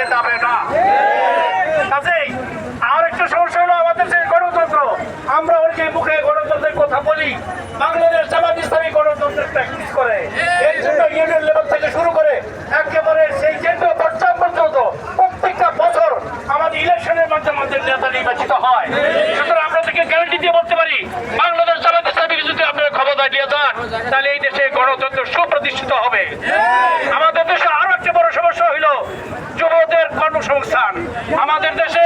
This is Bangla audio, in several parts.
নিতে যাবে না। কাজেই আর একটা সমস্যা হলো আমাদের যে গণতন্ত্র। আমরা অনেকে মুখে গণতন্ত্রের কথা বলি। বাংলাদেশ জামাত ইসলামী গণতন্ত্রের প্র্যাকটিস করে। এই জন্য ইউনিয়ন লেভেল থেকে শুরু করে একেবারে সেই কেন্দ্রীয় পর্যায় পর্যন্ত প্রত্যেকটা বছর আমাদের ইলেকশনের মাধ্যমে আমাদের নেতা নির্বাচিত হয়। সুতরাং আমরা গ্যারান্টি দিয়ে বলতে পারি বাংলাদেশ জামাত ইসলামীকে যদি আপনারা ক্ষমতা দিয়ে দেন তাহলে এই দেশে গণতন্ত্র সুপ্রতিষ্ঠিত হবে। আমাদের দেশে আরও একটা বড় সমস্যা হইল যুবকদের কর্মসংস্থান আমাদের দেশে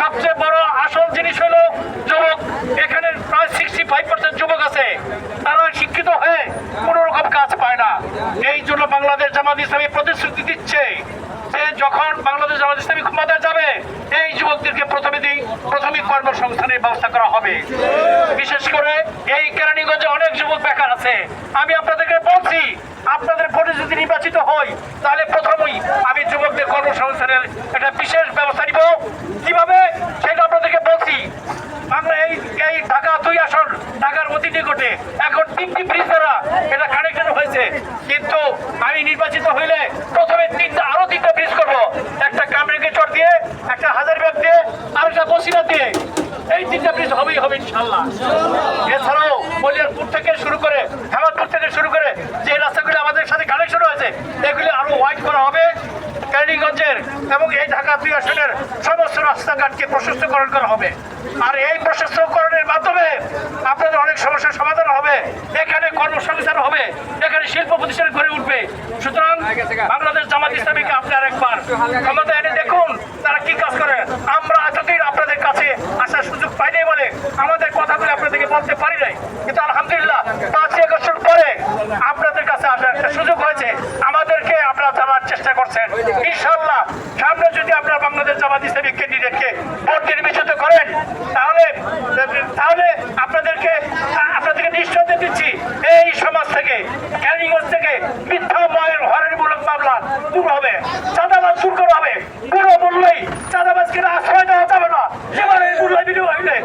সবচেয়ে বড় আসল জিনিস হলো যুবক। এখানে প্রায় সিক্সটি ফাইভ পার্সেন্ট যুবক আছে। তারা শিক্ষিত হয়ে কোনো রকম কাজ পায় না। এই জন্য বাংলাদেশ জামাত ইসলামী প্রতিশ্রুতি দিচ্ছে যে যখন বাংলাদেশ জামাত ইসলামী ক্ষমতায় যাবে, এই যুবকদেরকে প্রথমে দিই প্রাথমিক কর্মসংস্থানের ব্যবস্থা করা হবে। বিশেষ করে এই কেরানীগঞ্জে অনেক যুবক বেকার আছে। আমি আপনাদেরকে বলছি, আপনাদের ভোটে যদি নির্বাচিত হই, তাহলে কর্মসংস্থানের একটা বিশেষ ব্যবস্থা নিব। কীভাবে? সেটা আপনাদেরকে বলছি। বাংলা এই এই ঢাকা দুই আসন, ঢাকার অতি নিকটে। এখন তিনটি ব্রিজ দ্বারা এটা কানেক্টেড হয়েছে। কিন্তু আমি নির্বাচিত হইলে প্রথমে তিনটা আরও তিনটা ব্রিজ করব। একটা কামরেঙ্গে চর দিয়ে, একটা হাজারবাগ দিয়ে, আর একটা বসিরা দিয়ে। এই তিনটা ব্রিজ হবেই হবে ইনশাল্লাহ। এছাড়াও বলিয়ারপুর থেকে শুরু করে হেমাদপুর থেকে শুরু করে যে রাস্তাগুলি আমাদের সাথে কানেকশন হয়েছে এগুলি আরও ওয়াইড করা হবে কেরানীগঞ্জের এবং এই ঢাকা দুই আসনের সমস্ত রাস্তাঘাটকে প্রশস্তকরণ করা হবে। আর এই প্রশস্তকরণের মাধ্যমে আপনাদের অনেক সমস্যার সমাধান হবে। এখানে কর্মসংস্থান হবে, এখানে শিল্প প্রতিষ্ঠান গড়ে উঠবে। সুতরাং বাংলাদেশ জামাত ইসলামীকে আপনার একবার আমাদের এনে দেখুন, তারা কি কাজ করে। করার চেষ্টা করছেন। ইনশাল্লাহ সামনে যদি আপনার বাংলাদেশ জামাত ইসলামিক ক্যান্ডিডেটকে ভোট নির্বাচিত করেন, তাহলে তাহলে আপনাদেরকে আপনাদেরকে নিশ্চয়তা দিচ্ছি এই সমাজ থেকে ক্যারিগঞ্জ থেকে মিথ্যা ময়ের হরেরমূলক মামলা দূর হবে, চাঁদাবাজ দূর করা হবে। পুরো মূল্যই চাঁদাবাজকে আশ্রয় দেওয়া যাবে না। জীবনের মূল্য বিনিয়োগ হইলে